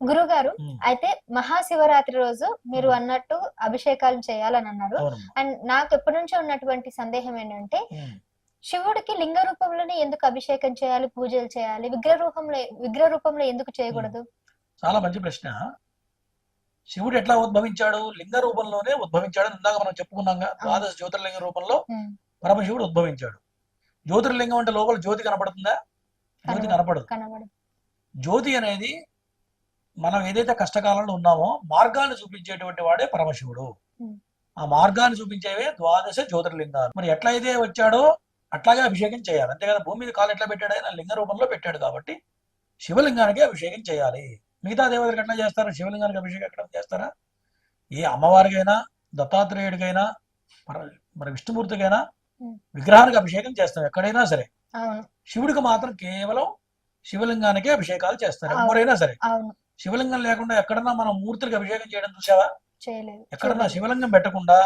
గురుగారు అయితే మహాశివరాత్రి రోజు మీరు. అన్నట్టు అభిషేకాలు చేయాలని అన్నారు. అండ్ నాకు ఎప్పటి నుంచో ఉన్నటువంటి సందేహం ఏంటంటే శివుడికి లింగ రూపంలోనే ఎందుకు అభిషేకం చేయాలి పూజలు చేయాలి విగ్రహ రూపంలో విగ్రహ రూపంలో ఎందుకు చేయకూడదు? చాలా మంచి ప్రశ్న. శివుడు ఎట్లా ఉద్భవించాడు? లింగ రూపంలోనే ఉద్భవించాడు ఇందాక మనం చెప్పుకున్నాగా. ద్వాదశ జ్యోతిర్లింగ రూపంలో పరమశివుడు ఉద్భవించాడు. జ్యోతిర్లింగం అంటే లోపల జ్యోతి కనపడుతుందా? జ్యోతి. కనపడదు. కనబడు జ్యోతి అనేది మనం ఏదైతే కష్టకాలంలో ఉన్నామో మార్గాన్ని చూపించేటువంటి వాడే పరమశివుడు. ఆ మార్గాన్ని చూపించేవే ద్వాదశ జ్యోతిర్లింగాలు. మరి ఎట్లయితే వచ్చాడో అట్లాగే అభిషేకం చేయాలి. అంతే కదా భూమి మీద కాలు ఎట్లా పెట్టాడు ఆయన? లింగ రూపంలో పెట్టాడు కాబట్టి శివలింగానికి అభిషేకం చేయాలి. మిగతా దేవతలకు ఎట్లా చేస్తారు? శివలింగానికి అభిషేకం ఎక్కడ చేస్తారా? ఏ అమ్మవారికైనా దత్తాత్రేయుడికైనా మరి- మరి విష్ణుమూర్తికైనా. విగ్రహానికి అభిషేకం చేస్తాం. ఎక్కడైనా సరే. శివుడికి మాత్రం కేవలం శివలింగానికే అభిషేకాలు చేస్తారు. ఎవరైనా సరే. శివలింగం లేకుండా ఎక్కడన్నా మనం మూర్తులకు అభిషేకం చేయడం చూసావా చేయలేదు. ఎక్కడన్నా. శివలింగం పెట్టకుండా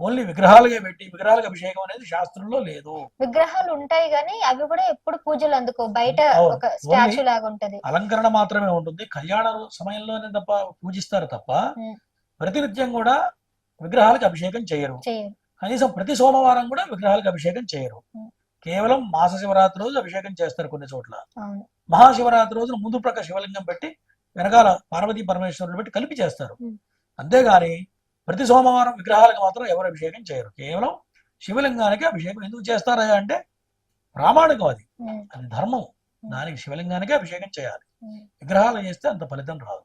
ఓన్లీ విగ్రహాలుగా పెట్టి విగ్రహాలకు అభిషేకం అనేది శాస్త్రంలో లేదు. విగ్రహాలు ఉంటాయి కానీ అవి కూడా ఎప్పుడు పూజలు అందుకో బయట అవును. ఒక స్టాచ్యూ లాగా ఉంటది. అలంకరణ మాత్రమే ఉంటుంది. కళ్యాణ సమయంలోనే తప్ప పూజిస్తారు తప్ప. ప్రతినిత్యం కూడా విగ్రహాలకు అభిషేకం చేయరు. కనీసం ప్రతి సోమవారం కూడా విగ్రహాలకు అభిషేకం చేయరు. కేవలం మాస శివరాత్రి రోజు అభిషేకం చేస్తారు కొన్ని చోట్ల. మహాశివరాత్రి రోజున ముందు ప్రక్క శివలింగం పెట్టి వెనకాల పార్వతీ పరమేశ్వరులు పెట్టి కలిపి చేస్తారు. అంతేగాని ప్రతి సోమవారం విగ్రహాలకు మాత్రం ఎవరు అభిషేకం చేయరు. కేవలం శివలింగానికి అభిషేకం ఎందుకు చేస్తారా అంటే ప్రామాణికం అది. అది ధర్మం. దానికి శివలింగానికి అభిషేకం చేయాలి. విగ్రహాలు చేస్తే అంత ఫలితం రాదు.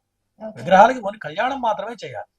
విగ్రహాలకి ఓన్లీ కళ్యాణం మాత్రమే చేయాలి.